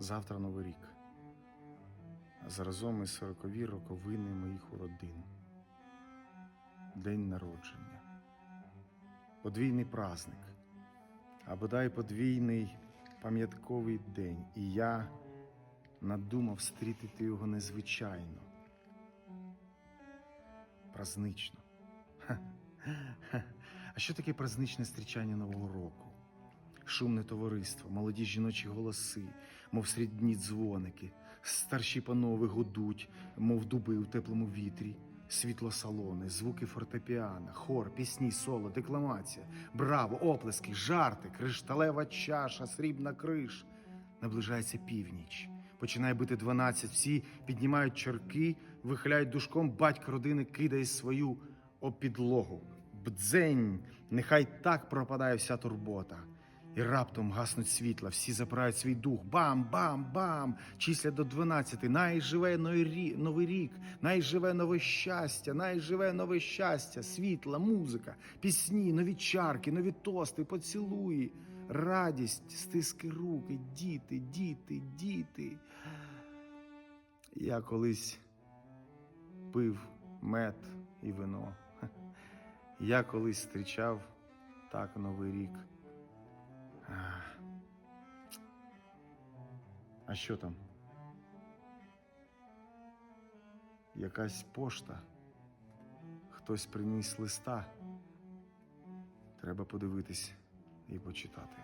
Завтра Новий рік. Заразом і сорокові роковини моїх уродин. День народження. Подвійний праздник, а бодай подвійний пам'ятковий день. І я надумав встрітити його незвичайно. Празнично. Ха. Ха. А що таке празничне зустрічання Нового року? Шумне товариство, молоді жіночі голоси, мов срідні дзвоники, старші панове гудуть, мов дуби у теплому вітрі, світло салони, звуки фортепіано, хор, пісні, соло, декламація, браво, оплески, жарти, кришталева чаша, срібна криш. Наближається північ. Починає бити дванадцять. Всі піднімають чарки, вихиляють душком. Батько родини кидає свою об підлогу. Бдзень, нехай так пропадає вся турбота. І раптом гаснуть світла, всі запирають свій дух. Бам, бам, бам! Числять до дванадцяти. Най живе новий рік, най живе нове щастя, най живе нове щастя, світла, музика, пісні, нові чарки, нові тости, поцілуї, радість, стиски руки, діти, діти, діти. Я колись пив мед і вино. Я колись зустрічав так Новий рік. А що там? Якась пошта. Хтось приніс листа. Треба подивитись і почитати.